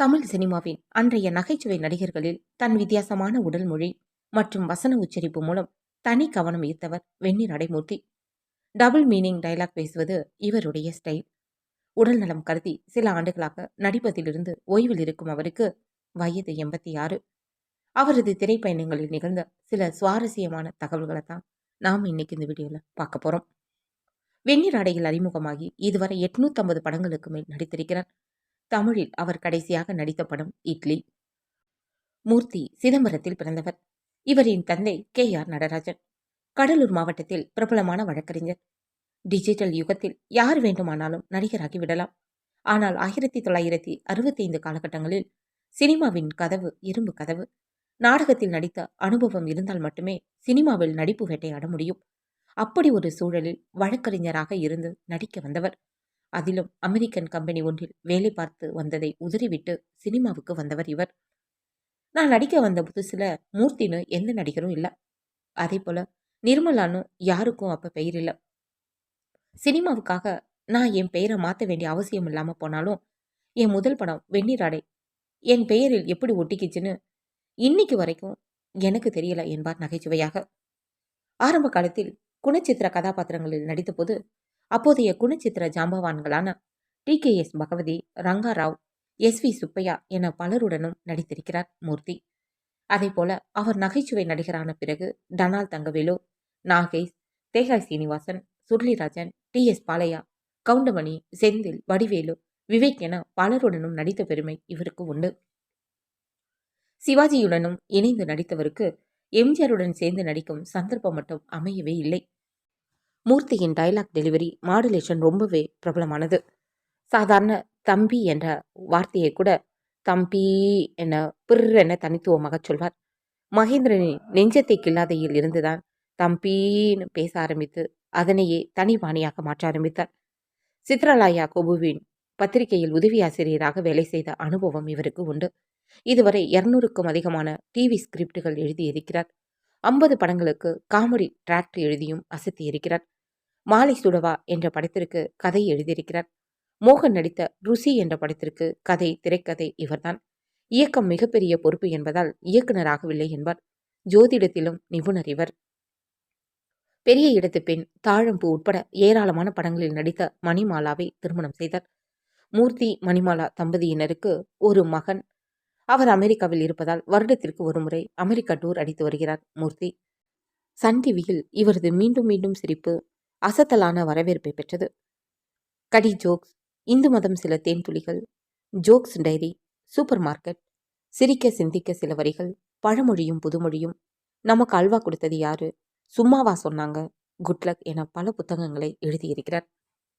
தமிழ் சினிமாவின் அன்றைய நகைச்சுவை நடிகர்களில் தன் வித்தியாசமான உடல் மொழி மற்றும் வசன உச்சரிப்பு மூலம் தனி கவனம் ஈர்த்தவர் வெண்ணி நடைமூர்த்தி டபுள் மீனிங் டயலாக் பேசுவது இவருடைய ஸ்டைல். உடல் நலம் கருதி சில ஆண்டுகளாக நடிப்பதிலிருந்து ஓய்வில் இருக்கும் அவருக்கு வயது எண்பத்தி ஆறு. அவரது திரைப்பயணங்களில் நிகழ்ந்த சில சுவாரஸ்யமான தகவல்களை தான் நாம் இன்னைக்கு இந்த வீடியோவில் பார்க்க போகிறோம் வெந்நீர் ஆடையில் அறிமுகமாகி இதுவரை எட்நூத்தம்பது படங்களுக்கு மேல் நடித்திருக்கிறார். தமிழில் அவர் கடைசியாக நடித்த படம் இட்லி. மூர்த்தி சிதம்பரத்தில் பிறந்தவர். இவரின் தந்தை கே. ஆர். நடராஜன். கடலூர் மாவட்டத்தில் பிரபலமான வழக்கறிஞர். டிஜிட்டல் யுகத்தில் யார் வேண்டுமானாலும் நடிகராகி விடலாம். ஆனால் ஆயிரத்தி தொள்ளாயிரத்தி அறுபத்தைந்து காலகட்டங்களில் சினிமாவின் கதவு இரும்பு கதவு. நாடகத்தில் நடித்த அனுபவம் இருந்தால் மட்டுமே சினிமாவில் நடிப்பு வேட்டையாட முடியும். அப்படி ஒரு சூழலில் வழக்கறிஞராக இருந்து நடிக்க வந்தவர் அதிலும் அமெரிக்கன் கம்பெனி ஒன்றில் வேலை பார்த்து வந்ததை உதறிவிட்டு சினிமாவுக்கு வந்தவர் இவர். நான் நடிக்க வந்த புதுசில் மூர்த்தின்னு எந்த நடிகரும் இல்லை. அதே போல் நிர்மலான்னு யாருக்கும் அப்போ பெயர் இல்லை. சினிமாவுக்காக நான் என் பெயரை மாற்ற வேண்டிய அவசியம் இல்லாமல் போனாலும் என் முதல் படம் வெந்நீராடை என் பெயரில் எப்படி ஒட்டிக்கிச்சுன்னு இன்னைக்கு வரைக்கும் எனக்கு தெரியல என்பார் நகைச்சுவையாக. ஆரம்ப காலத்தில் குணச்சித்திர கதாபாத்திரங்களில் நடித்தபோது அப்போதைய குணச்சித்திர ஜாம்பவான்களான T K S Bhagavathi Rangarao S V Subbaiah என பலருடனும் நடித்திருக்கிறார் மூர்த்தி. அதேபோல அவர் நகைச்சுவை நடிகரான பிறகு டனால் தங்கவேலு நாகேஷ் தேகாய் சீனிவாசன் சுருளிராஜன் டி எஸ் பாலையா கவுண்டமணி செந்தில் வடிவேலு விவேக் என பலருடனும் நடித்த பெருமை இவருக்கு உண்டு. சிவாஜியுடனும் இணைந்து நடித்தவருக்கு எம்ஜிஆருடன் சேர்ந்து நடிக்கும் சந்தர்ப்பம் மட்டும் அமையவே இல்லை. மூர்த்தியின் டைலாக் டெலிவரி மாடுலேஷன் ரொம்பவே பிரபலமானது. சாதாரண தம்பி என்ற வார்த்தையை கூட தம்பி என பிர் என தனித்துவமாக சொல்வார். மகேந்திரனின் நெஞ்சத்தை கில்லாதையில் இருந்துதான் தம்பின்னு பேச ஆரம்பித்து அதனையே தனிபாணியாக மாற்ற ஆரம்பித்தார். சித்ரலாயா கோபுவின் பத்திரிகையில் உதவி ஆசிரியராக வேலை செய்த அனுபவம் இவருக்கு உண்டு. இதுவரை இருநூறுக்கும் அதிகமான டிவி ஸ்கிரிப்டுகள் எழுதியிருக்கிறார் ஐம்பது படங்களுக்கு காமெடி டிராக்ட் எழுதியும் அசத்தி இருக்கிறார். மாலை சுடவா என்ற படத்திற்கு கதை எழுதியிருக்கிறார். மோகன் நடித்த ருசி என்ற படத்திற்கு கதை திரைக்கதை இவர்தான். இயக்கம் மிகப்பெரிய பொறுப்பு என்பதால் இயக்குனராகவில்லை என்பார். ஜோதிடத்திலும் நிபுணர் இவர். பெரிய இடத்து பெண் தாழம்பு உட்பட ஏராளமான படங்களில் நடித்த மணிமாலாவை திருமணம் செய்தார். மூர்த்தி மணிமாலா தம்பதியினருக்கு ஒரு மகன் அவர் அமெரிக்காவில் இருப்பதால் வருடத்திற்கு ஒருமுறை அமெரிக்கா டூர் அடித்து வருகிறார் மூர்த்தி. சன் டிவியில் இவரது மீண்டும் மீண்டும் சிரிப்பு அசத்தலான வரவேற்பை பெற்றது. கடி ஜோக்ஸ் இந்து மதம் சில தேன்துளிகள் ஜோக்ஸ் டைரி சூப்பர் மார்க்கெட் சிரிக்க சிந்திக்க சில வரிகள் பழமொழியும் புதுமொழியும் நமக்கு அல்வா கொடுத்தது யாரு? சும்மாவா? சொன்னாங்க. குட்லக் என பல புத்தகங்களை எழுதியிருக்கிறார்.